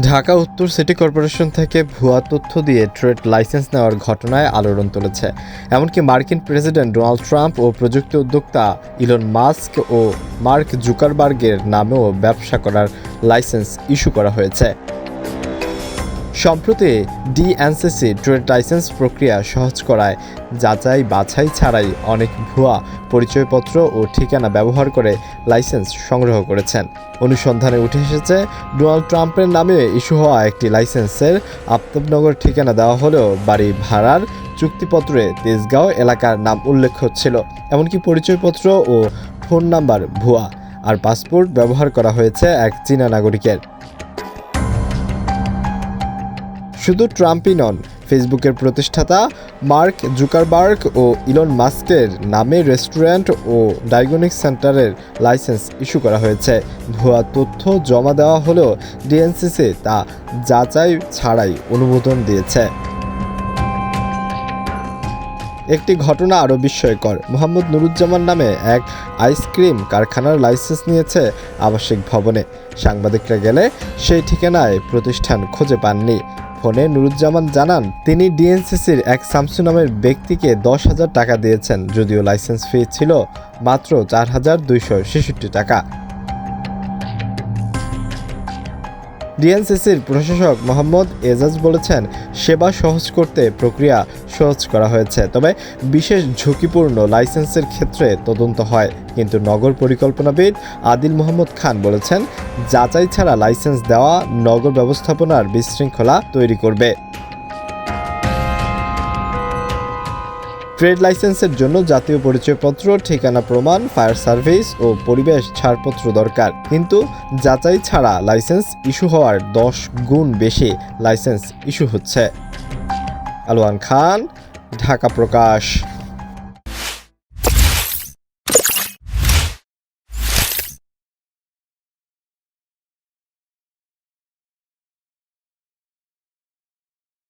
ঢাকা উত্তর city corporation থেকে ভুয়া তথ্য দিয়ে ট্রেড লাইসেন্স নেওয়ার ঘটনায় আলোড়ন তুলেছে। এমনকি মার্কিন প্রেসিডেন্ট ডোনাল্ড ট্রাম্প ও প্রযুক্তি উদ্যোক্তা ইলন মাস্ক ও মার্ক জুকারবার্গের নামেও ব্যবসা করার লাইসেন্স ইস্যু করা হয়েছে। সম্প্রতি ডিএনসিসি ট্রেড লাইসেন্স প্রক্রিয়া সহজ করায় যাচাই বাছাই ছাড়াই অনেক ভুয়া পরিচয়পত্র ও ঠিকানা ব্যবহার করে লাইসেন্স সংগ্রহ করেছেন। অনুসন্ধানে উঠে এসেছে, ডোনাল্ড ট্রাম্পের নামে ইস্যু হওয়া একটি লাইসেন্সের আফতাবনগর ঠিকানা দেওয়া হলেও বাড়ি ভাড়ার চুক্তিপত্রে তেজগাঁও এলাকার নাম উল্লেখ হচ্ছিল, এমনকি পরিচয়পত্র ও ফোন নাম্বার ভুয়া। আর পাসপোর্ট ব্যবহার করা হয়েছে এক চীনা নাগরিকের। শুধু ট্রাম্পই নন, ফেসবুকের প্রতিষ্ঠাতা মার্ক জুকারবার্গ ও ইলন মাস্কের নামে রেস্টুরেন্ট ও ডায়াগনিক সেন্টারের লাইসেন্স ইস্যু করা হয়েছে। ভুয়া তথ্য জমা দেওয়া হলেও ডিএনসিসি তা যাচাই ছাড়াই অনুমোদন দিয়েছে। একটি ঘটনা আরও বিস্ময়কর। মোহাম্মদ নুরুজ্জামান নামে এক আইসক্রিম কারখানার লাইসেন্স নিয়েছে আবাসিক ভবনে। সাংবাদিকরা গেলে সেই ঠিকানায় প্রতিষ্ঠান খুঁজে পাননি। ফোনে নুরুজ্জামান জানান, তিনি ডিএনসিসির এক শামসু নামের ব্যক্তিকে দশ হাজার টাকা দিয়েছেন, যদিও লাইসেন্স ফি ছিল মাত্র চার হাজার দুইশো ছেষট্টি টাকা। ডিএনসিসির প্রশাসক মোহাম্মদ এজাজ বলেছেন, সেবা সহজ করতে প্রক্রিয়া সহজ করা হয়েছে, তবে বিশেষ ঝুঁকিপূর্ণ লাইসেন্সের ক্ষেত্রে তদন্ত হয়। কিন্তু নগর পরিকল্পনাবিদ আদিল মোহাম্মদ খান বলেছেন, যাচাই ছাড়া লাইসেন্স দেওয়া নগর ব্যবস্থাপনার বিশৃঙ্খলা তৈরি করবে। ট্রেড লাইসেন্সের জন্য জাতীয় পরিচয়পত্র, ঠিকানা প্রমাণ, ফায়ার সার্ভিস ও পরিবেশ ছাড়পত্র দরকার। কিন্তু যাচাই ছাড়া লাইসেন্স ইস্যু হওয়ার দশ গুণ বেশি লাইসেন্স ইস্যু হচ্ছে। আলোয়ান খান, ঢাকা প্রকাশ।